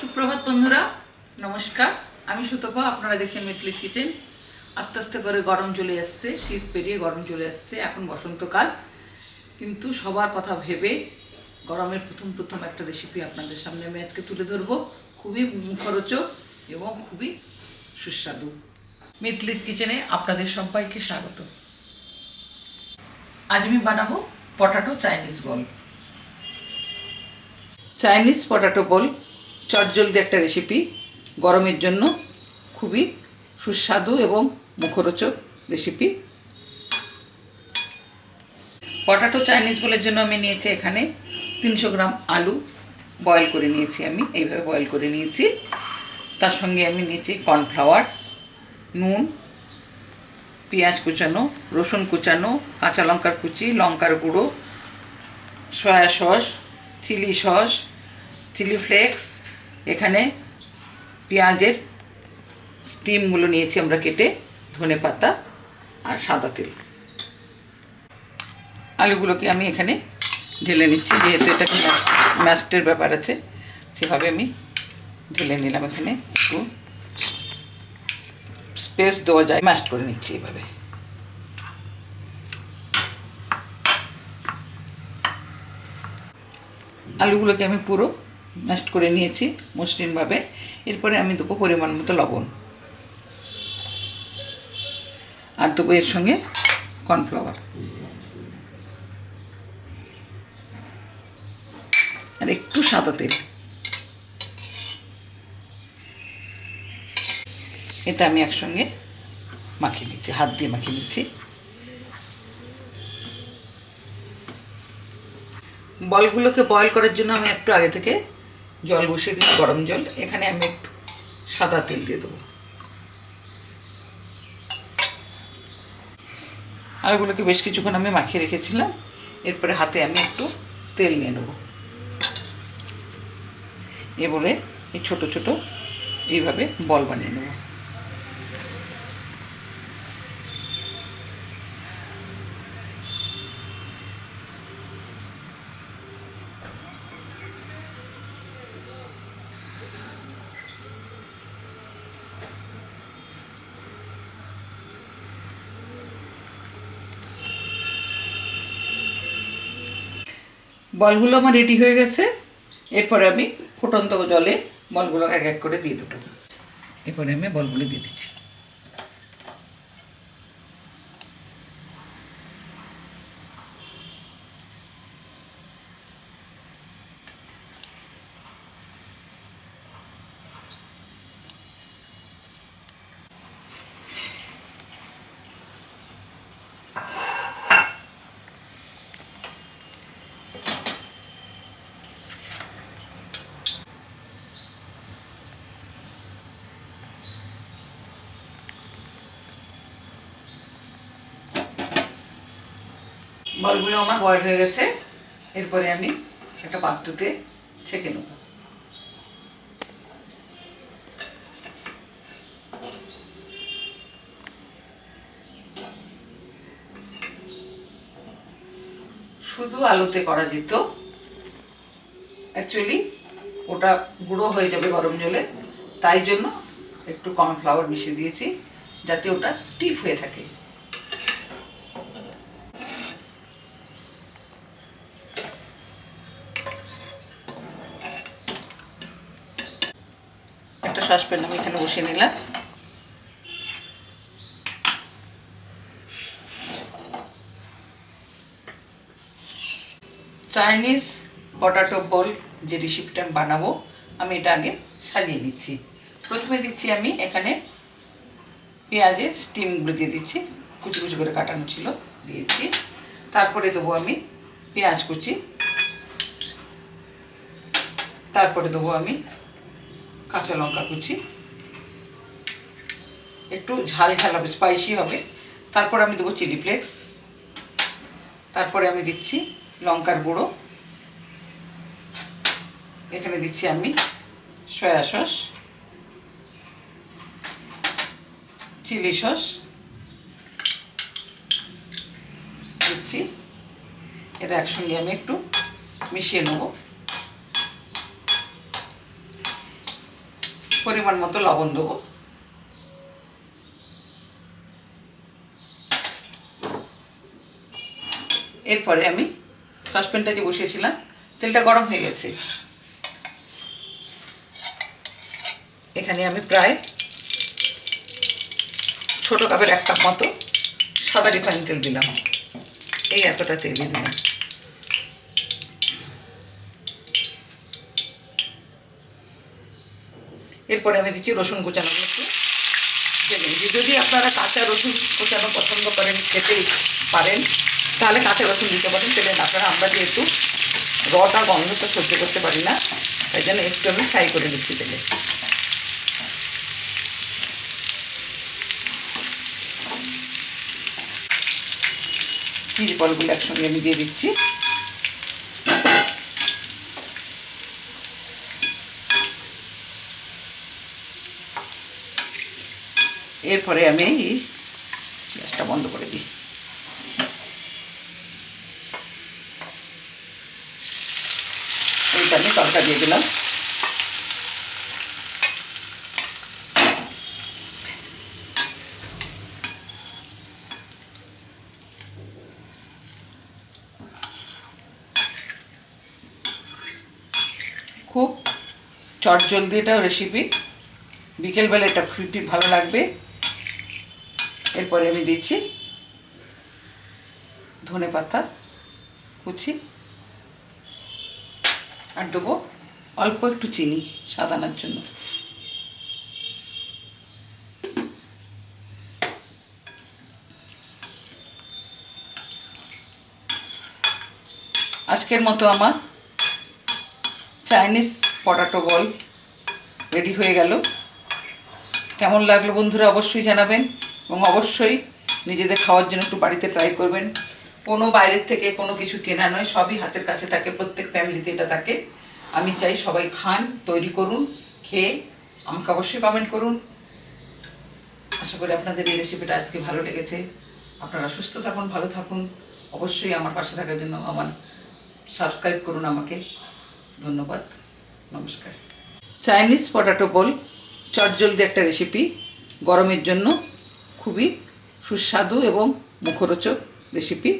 সুপ্রভাত বন্ধুরা, নমস্কার। আমি সুতপা, আপনারা দেখছেন মিতলিত কিচেন। আস্তে আস্তে করে গরম চলে আসছে, শীত পেরিয়ে গরম চলে আসছে, এখন বসন্তকাল। কিন্তু সবার কথা ভেবে গরমের প্রথম প্রথম একটা রেসিপি আপনাদের সামনে আমি আজকে তুলে ধরবো। খুবই মুখরোচক এবং খুবই সুস্বাদু। মিতলিত কিচেনে আপনাদের সবাইকে স্বাগত। আজ আমি বানাবো potato Chinese ball. Chinese potato ball চটজলদি একটা রেসিপি গরমের জন্য খুবই সুস্বাদু এবং মুখরোচক রেসিপি পটাটো চাইনিজ বলের জন্য আমি নিয়েছি এখানে তিনশো গ্রাম আলু বয়েল করে নিয়েছি আমি, এইভাবে বয়েল করে নিয়েছি। তার সঙ্গে আমি নিয়েছি কর্নফ্লাওয়ার নুন, পেঁয়াজ কুচানো, রসুন কুচানো, কাঁচা লঙ্কার কুচি, লঙ্কার গুঁড়ো soya sauce chilli sauce chilli flakes এখানে পেঁয়াজের স্টিমগুলো নিয়েছি আমরা কেটে, ধনে পাতা আর সাদা তেল। আলুগুলোকে আমি এখানে ঢেলে নিচ্ছি, যেহেতু এটা ম্যাস্টের ব্যাপার আছে, সেভাবে আমি ঢেলে নিলাম এখানে। একটু স্পেস দেওয়া যায় ম্যাস্ট করে নিচ্ছি এভাবে। আলুগুলোকে আমি পুরো ম্যাস্ট করে নিয়েছি মসৃণভাবে। এরপরে আমি দেবো পরিমাণ মতো লবণ। আর দেবো এর সঙ্গে কর্নফ্লাওয়ার। আর একটু সাদা তেল। এটা আমি একসঙ্গে মাখিয়ে নিচ্ছি, হাত দিয়ে মাখিয়ে নিচ্ছি। বলগুলোকে বয়েল করার জন্য আমি একটু আগে থেকে জল বসিয়ে দিচ্ছি, গরম জল। এখানে আমি একটু সাদা তেল দিয়ে দেবো। আলুগুলোকে বেশ কিছুক্ষণ আমি মাখিয়ে রেখেছিলাম। এরপরে হাতে আমি একটু তেল নিয়ে নেব। এবারে এই ছোট ছোট এইভাবে বল বানিয়ে নেব। বলগুলো আমার রেডি হয়ে গেছে। এরপরে আমি ফুটন্ত জলে বলগুলো এক এক করে দিয়ে দেবো। এরপরে আমি বলগুলো দিয়ে দিচ্ছি। বলগুলো আমার বয়েল হয়ে গেছে। এরপরে আমি একটা পাত্রতে ছেঁকে নেব। শুধু আলুতে করা যেত। অ্যাকচুয়ালি ওটা গুঁড়ো হয়ে যাবে গরম জলে, তাই জন্য একটু কর্নফ্লাওয়ার মিশিয়ে দিয়েছি, যাতে ওটা স্টিফ হয়ে থাকে। সসপ্যান আমি এখানে বসিয়ে নিলাম। চাইনিজ পটাটো বল যে রেসিপিটা আমি বানাবো, আমি এটা আগে সাজিয়ে নিচ্ছি। প্রথমে দিচ্ছি আমি এখানে পেঁয়াজের স্টিমগুলো দিয়ে দিচ্ছি, কুচি কুচি করে কাটানো ছিল, দিয়েছি। তারপরে দেবো আমি পেঁয়াজ কুচি। তারপরে দেবো আমি কাঁচা লঙ্কা কুচি। একটু ঝাল ঝাল হবে স্পাইসি হবে। তারপর আমি দেবো চিলি ফ্লেক্স তারপরে আমি দিচ্ছি লঙ্কার গুঁড়ো। এখানে দিচ্ছি আমি সয়া সস চিলি সস দিচ্ছি। এটা একসঙ্গে আমি একটু মিশিয়ে নেব। পরিমাণ মতো লবণ দেবো। এরপরে আমি সসপ্যানটা যে বসিয়েছিলাম, তেলটা গরম হয়ে গেছে। এখানে আমি প্রায় ছোট কাপের এক কাপ মতো সাদা রিফাইন তেল দিলাম। এই এতটা তেলই দিলাম। এরপরে আমি দিচ্ছি রসুন কুচানো একটু যদি আপনারা কাঁচা রসুন কুচানো পছন্দ করেন খেতে পারেন, তাহলে কাঁচা রসুন দিতে পারেন। তেলে না আপনারা আমরা যেহেতু রটা গন্ধটা সহ্য করতে পারি না, তাই জন্য একটু আমি ফ্রাই করে দিচ্ছি তেলে। চিজ বলগুলো একসঙ্গে আমি দিয়ে দিচ্ছি। এরপরে আমি গ্যাসটা বন্ধ করে দিই। এইটা আমি তরকা দিয়ে দিলাম। খুব চটজলদি এটাও রেসিপি বিকেলবেলা এটা খুবই ভালো লাগবে। এরপরে আমি দিচ্ছি ধনে পাতা, কুচি আর দেবো অল্প একটু চিনি সাদানার জন্য। আজকের মতো আমার চাইনিজ পটাটো বল রেডি হয়ে গেল। কেমন লাগল বন্ধুরা অবশ্যই জানাবেন। এবং অবশ্যই নিজেদের খাওয়ার জন্য একটু বাড়িতে ট্রাই করবেন। কোনো বাইরের থেকে কোনো কিছু কেনা নয়, সবই হাতের কাছে থাকে, প্রত্যেক ফ্যামিলিতে এটা থাকে। আমি চাই সবাই খান, তৈরি করুন, খেয়ে আমাকে অবশ্যই কমেন্ট করুন। আশা করি আপনাদের এই রেসিপিটা আজকে ভালো লেগেছে। আপনারা সুস্থ থাকুন, ভালো থাকুন। অবশ্যই আমার পাশে থাকার জন্য আমার সাবস্ক্রাইব করুন আমাকে। ধন্যবাদ, নমস্কার। চাইনিজ পটাটো বোল চটজলদি একটা রেসিপি গরমের জন্য। খুবই সুস্বাদু এবং মুখরোচক রেসিপি